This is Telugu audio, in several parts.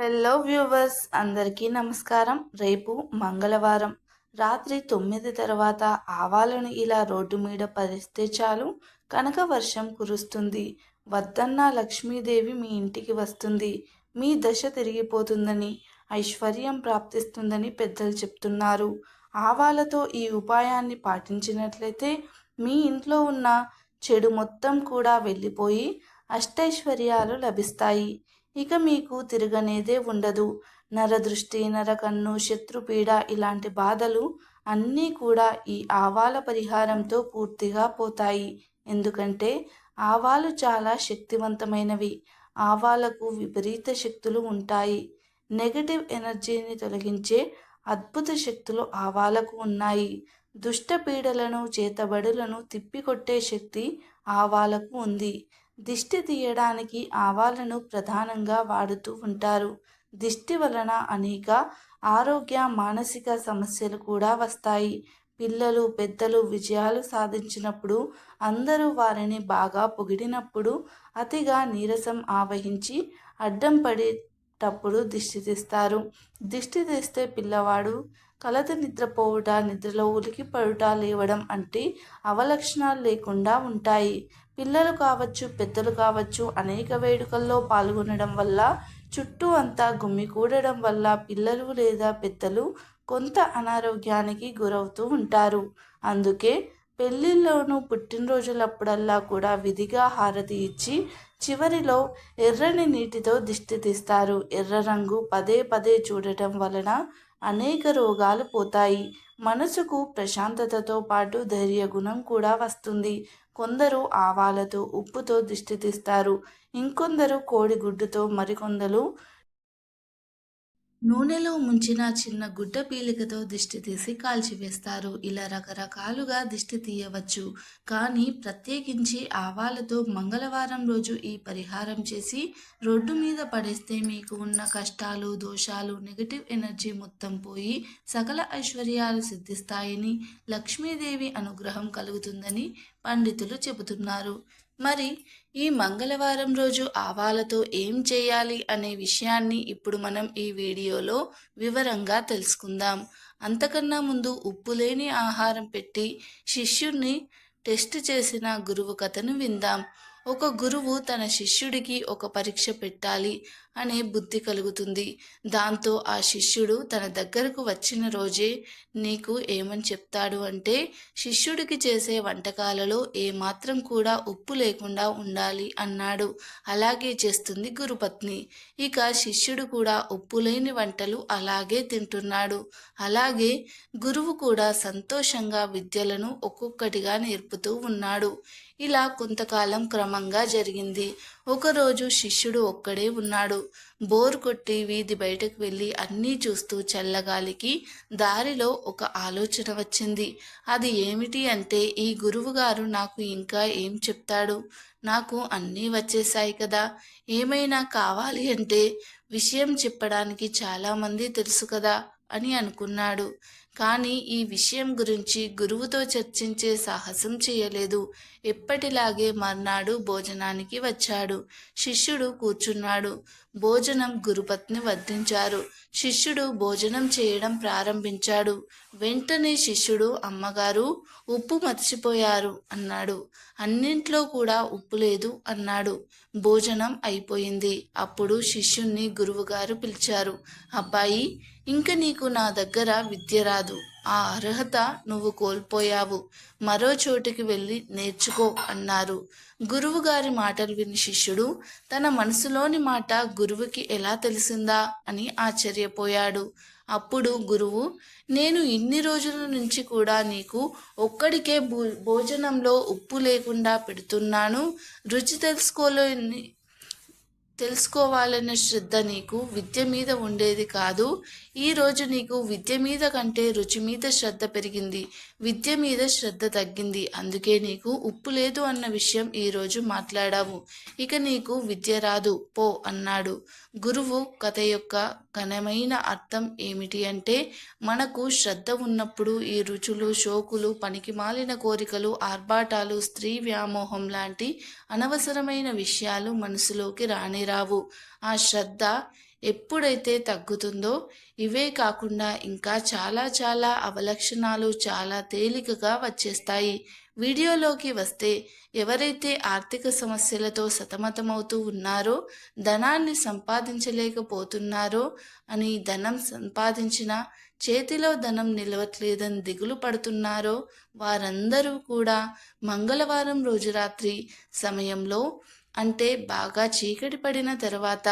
హలో వ్యూవర్స్ అందరికీ నమస్కారం. రేపు మంగళవారం రాత్రి తొమ్మిది తర్వాత ఆవాలను ఇలా రోడ్డు మీద పరిస్తే చాలు. కనక వర్షం కురుస్తుంది. వద్దన్న లక్ష్మీదేవి మీ ఇంటికి వస్తుంది. మీ దశ తిరిగిపోతుందని ఐశ్వర్యం ప్రాప్తిస్తుందని పెద్దలు చెప్తున్నారు. ఆవాలతో ఈ ఉపాయాన్ని పాటించినట్లయితే మీ ఇంట్లో ఉన్న చెడు మొత్తం కూడా వెళ్ళిపోయి అష్టైశ్వర్యాలు లభిస్తాయి. ఇక మీకు తిరగనేదే ఉండదు. నరదృష్టి నరకన్ను శత్రుపీడ ఇలాంటి బాధలు అన్నీ కూడా ఈ ఆవాల పరిహారంతో పూర్తిగా పోతాయి. ఎందుకంటే ఆవాలు చాలా శక్తివంతమైనవి. ఆవాలకు విపరీత శక్తులు ఉంటాయి. నెగటివ్ ఎనర్జీని తొలగించే అద్భుత శక్తులు ఆవాలకు ఉన్నాయి. దుష్ట పీడలను చేతబడులను తిప్పికొట్టే శక్తి ఆవాలకు ఉంది. దిష్టి తీయడానికి ఆవాలను ప్రధానంగా వాడుతూ ఉంటారు. దిష్టి వలన అనేక ఆరోగ్య మానసిక సమస్యలు కూడా వస్తాయి. పిల్లలు పెద్దలు విజయాలు సాధించినప్పుడు అందరూ వారిని బాగా పొగిడినప్పుడు అతిగా నీరసం ఆవహించి అడ్డం పడేటప్పుడు దిష్టి తీస్తారు. దిష్టి తీస్తే పిల్లవాడు కలత నిద్రపోవుట నిద్రలో ఉలికి పడుట లేవడం అంటే అవలక్షణాలు లేకుండా ఉంటాయి. పిల్లలు కావచ్చు పెద్దలు కావచ్చు అనేక వేడుకల్లో పాల్గొనడం వల్ల చుట్టూ అంతా గుమ్మికూడడం వల్ల పిల్లలు లేదా పెద్దలు కొంత అనారోగ్యానికి గురవుతూ ఉంటారు. అందుకే పెళ్ళిళ్ళలోనూ పుట్టినరోజులప్పుడల్లా కూడా విధిగా హారతి ఇచ్చి చివరిలో ఎర్రని నీటితో దిష్టి తీస్తారు. ఎర్ర రంగు పదే పదే చూడటం వలన అనేక రోగాలు పోతాయి. మనసుకు ప్రశాంతతతో పాటు ధైర్య గుణం కూడా వస్తుంది. కొందరు ఆవాలతో ఉప్పుతో దిష్టి తీస్తారు. ఇంకొందరు కోడిగుడ్డుతో మరికొందరు నూనెలో ముంచిన చిన్న గుడ్డ పీలికతో దిష్టి తీసి కాల్చివేస్తారు. ఇలా రకరకాలుగా దిష్టి తీయవచ్చు. కానీ ప్రత్యేకించి ఆవాలతో మంగళవారం రోజు ఈ పరిహారం చేసి రోడ్డు మీద పడేస్తే మీకు ఉన్న కష్టాలు దోషాలు నెగటివ్ ఎనర్జీ మొత్తం పోయి సకల ఐశ్వర్యాలు సిద్ధిస్తాయని లక్ష్మీదేవి అనుగ్రహం కలుగుతుందని పండితులు చెబుతున్నారు. మరి ఈ మంగళవారం రోజు ఆవాలతో ఏం చేయాలి అనే విషయాన్ని ఇప్పుడు మనం ఈ వీడియోలో వివరంగా తెలుసుకుందాం. అంతకన్నా ముందు ఉప్పు లేని ఆహారం పెట్టి శిష్యుణ్ణి టెస్ట్ చేసిన గురువు కథను విందాం. ఒక గురువు తన శిష్యుడికి ఒక పరీక్ష పెట్టాలి. అనే బుద్ధి కలుగుతుంది. దాంతో ఆ శిష్యుడు తన దగ్గరకు వచ్చిన రోజే నీకు ఏమని చెప్తాడు అంటే శిష్యుడికి చేసే వంటకాలలో ఏమాత్రం కూడా ఉప్పు లేకుండా ఉండాలి అన్నాడు. అలాగే చేస్తుంది గురుపత్ని. ఇక శిష్యుడు కూడా ఉప్పు లేని వంటలు అలాగే తింటున్నాడు. అలాగే గురువు కూడా సంతోషంగా విద్యలను ఒక్కొక్కటిగా నేర్పుతూ ఉన్నాడు. ఇలా కొంతకాలం క్రమంగా జరిగింది. ఒకరోజు శిష్యుడు ఒక్కడే ఉన్నాడు. బోర్ కొట్టి వీధి బయటకు వెళ్ళి అన్నీ చూస్తూ చల్లగాలికి దారిలో ఒక ఆలోచన వచ్చింది. అది ఏమిటి అంటే ఈ గురువుగారు నాకు ఇంకా ఏం చెప్తాడు? నాకు అన్నీ వచ్చేసాయి కదా. ఏమైనా కావాలి అంటే విషయం చెప్పడానికి చాలామంది తెలుసు కదా అని అనుకున్నాడు. కానీ ఈ విషయం గురించి గురువుతో చర్చించే సాహసం చేయలేదు. ఎప్పటిలాగే మర్నాడు భోజనానికి వచ్చాడు. శిష్యుడు కూర్చున్నాడు. భోజనం గురుపత్ని వర్ధించారు శిష్యుడు భోజనం చేయడం ప్రారంభించాడు. వెంటనే శిష్యుడు అమ్మగారు ఉప్పు మర్చిపోయారు అన్నాడు. అన్నింట్లో కూడా ఉప్పు లేదు అన్నాడు. భోజనం అయిపోయింది. అప్పుడు శిష్యుణ్ణి గురువుగారు పిలిచారు. అబ్బాయి ఇంక నీకు నా దగ్గర విద్య రాదు. ఆ అర్హత నువ్వు కోల్పోయావు. మరో చోటికి వెళ్ళి నేర్చుకో అన్నారు. గురువు గారి మాటలు విని శిష్యుడు తన మనసులోని మాట గురువుకి ఎలా తెలిసిందా అని ఆశ్చర్యపోయాడు. అప్పుడు గురువు నేను ఇన్ని రోజుల నుంచి కూడా నీకు ఒక్కడికే భోజనంలో ఉప్పు లేకుండా పెడుతున్నాను. రుచి తెలుసుకోలేని తెలుసుకోవాలనే శ్రద్ధ నీకు విద్య మీద ఉండేది కాదు. ఈరోజు నీకు విద్య మీద కంటే రుచి మీద శ్రద్ధ పెరిగింది. విద్య మీద శ్రద్ధ తగ్గింది. అందుకే నీకు ఉప్పు లేదు అన్న విషయం ఈరోజు మాట్లాడావు. ఇక నీకు విద్య రాదు. పో అన్నాడు. గురువు కథ యొక్క ఘనమైన అర్థం ఏమిటి అంటే మనకు శ్రద్ధ ఉన్నప్పుడు ఈ రుచులు షోకులు పనికి మాలిన కోరికలు ఆర్భాటాలు స్త్రీ వ్యామోహం లాంటి అనవసరమైన విషయాలు మనసులోకి రావు. ఆ శ్రద్ధ ఎప్పుడైతే తగ్గుతుందో ఇవే కాకుండా ఇంకా చాలా చాలా అవలక్షణాలు చాలా తేలికగా వచ్చేస్తాయి. వీడియోలోకి వస్తే ఎవరైతే ఆర్థిక సమస్యలతో సతమతమవుతూ ఉన్నారో ధనాన్ని సంపాదించలేకపోతున్నారో అని ధనం సంపాదించిన చేతిలో ధనం నిలవట్లేదని దిగులు పడుతున్నారో వారందరూ కూడా మంగళవారం రోజు రాత్రి సమయంలో అంటే బాగా చీకటి పడిన తర్వాత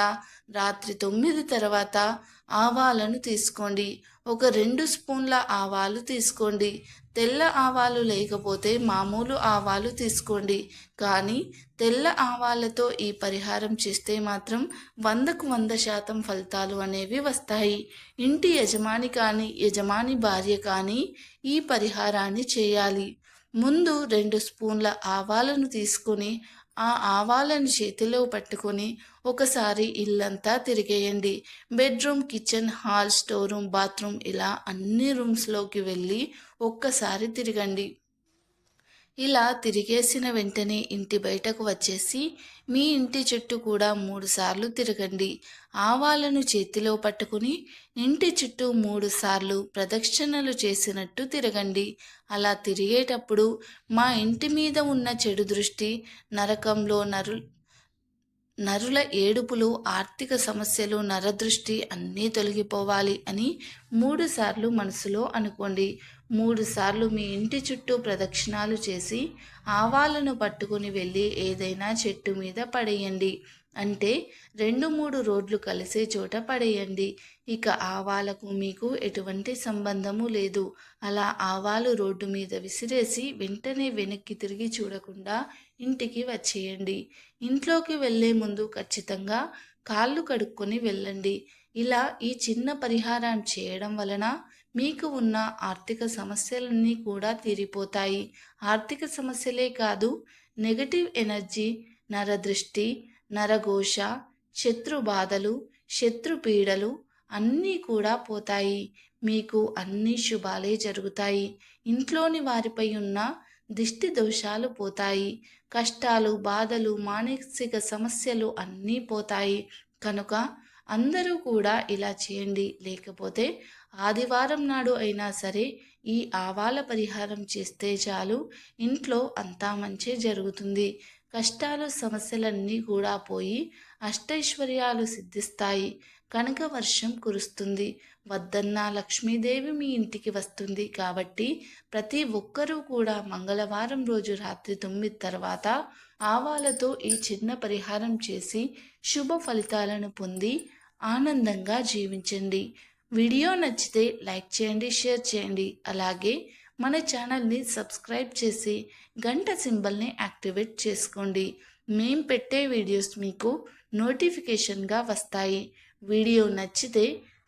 రాత్రి తొమ్మిది తర్వాత ఆవాలను తీసుకోండి. ఒక రెండు స్పూన్ల ఆవాలు తీసుకోండి. తెల్ల ఆవాలు లేకపోతే మామూలు ఆవాలు తీసుకోండి. కానీ తెల్ల ఆవాలతో ఈ పరిహారం చేస్తే మాత్రం వందకు వంద శాతం ఫలితాలు అనేవి వస్తాయి. ఇంటి యజమాని కానీ యజమాని భార్య కానీ ఈ పరిహారాన్ని చేయాలి. ముందు రెండు స్పూన్ల ఆవాలను తీసుకొని ఆ ఆవాలను చేతిలో పట్టుకొని ఒకసారి ఇల్లంతా తిరిగేయండి. Bedroom kitchen hall store room bathroom ఇలా అన్ని రూమ్స్లోకి వెళ్ళి ఒక్కసారి తిరగండి. ఇలా తిరిగేసిన వెంటనే ఇంటి బయటకు వచ్చేసి మీ ఇంటి చుట్టూ కూడా మూడుసార్లు తిరగండి. ఆవాలను చేతిలో పట్టుకుని ఇంటి చుట్టూ మూడుసార్లు ప్రదక్షిణలు చేసినట్టు తిరగండి. అలా తిరిగేటప్పుడు మా ఇంటి మీద ఉన్న చెడు దృష్టి నరకంలో నరు నరుల ఏడుపులు ఆర్థిక సమస్యలు నరదృష్టి అన్నీ తొలగిపోవాలి అని మూడుసార్లు మనసులో అనుకోండి. మూడుసార్లు మీ ఇంటి చుట్టూ ప్రదక్షిణాలు చేసి ఆవాలను పట్టుకుని వెళ్ళి ఏదైనా చెట్టు మీద పడేయండి. అంటే రెండు మూడు రోడ్లు కలిసే చోట పడేయండి. ఇక ఆవాలకు మీకు ఎటువంటి సంబంధము లేదు. అలా ఆవాలు రోడ్డు మీద విసిరేసి వెంటనే వెనక్కి తిరిగి చూడకుండా ఇంటికి వచ్చేయండి. ఇంట్లోకి వెళ్ళే ముందు ఖచ్చితంగా కాళ్ళు కడుక్కొని వెళ్ళండి. ఇలా ఈ చిన్న పరిహారం చేయడం వలన మీకు ఉన్న ఆర్థిక సమస్యలన్నీ కూడా తీరిపోతాయి. ఆర్థిక సమస్యలే కాదు నెగటివ్ ఎనర్జీ నరదృష్టి నరఘోష శత్రు బాధలు శత్రు పీడలు అన్నీ కూడా పోతాయి. మీకు అన్ని శుభాలే జరుగుతాయి. ఇంట్లోని వారిపై ఉన్న దిష్టి దోషాలు పోతాయి. కష్టాలు బాధలు మానసిక సమస్యలు అన్నీ పోతాయి. కనుక అందరూ కూడా ఇలా చేయండి. లేకపోతే ఆదివారం నాడు అయినా సరే ఈ ఆవాల పరిహారం చేస్తే చాలు. ఇంట్లో అంతా మంచి జరుగుతుంది. కష్టాలు సమస్యలన్నీ కూడా పోయి అష్టైశ్వర్యాలు సిద్ధిస్తాయి. కనుక వర్షం కురుస్తుంది. వద్దన్నా లక్ష్మీదేవి మీ ఇంటికి వస్తుంది. కాబట్టి ప్రతి ఒక్కరూ కూడా మంగళవారం రోజు రాత్రి తొమ్మిది తర్వాత ఆవాలతో ఈ చిన్న పరిహారం చేసి శుభ ఫలితాలను పొంది ఆనందంగా జీవించండి. వీడియో నచ్చితే లైక్ చేయండి షేర్ చేయండి. అలాగే మన ఛానల్ని సబ్స్క్రైబ్ చేసి గంట సింబల్ని యాక్టివేట్ చేసుకోండి. మేం పెట్టే వీడియోస్ మీకు నోటిఫికేషన్గా వస్తాయి. వీడియో నచ్చితే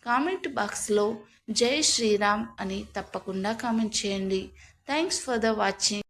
కామెంట్ బాక్స్లో జై శ్రీరామ్ అని తప్పకుండా కామెంట్ చేయండి. Thanks for the watching.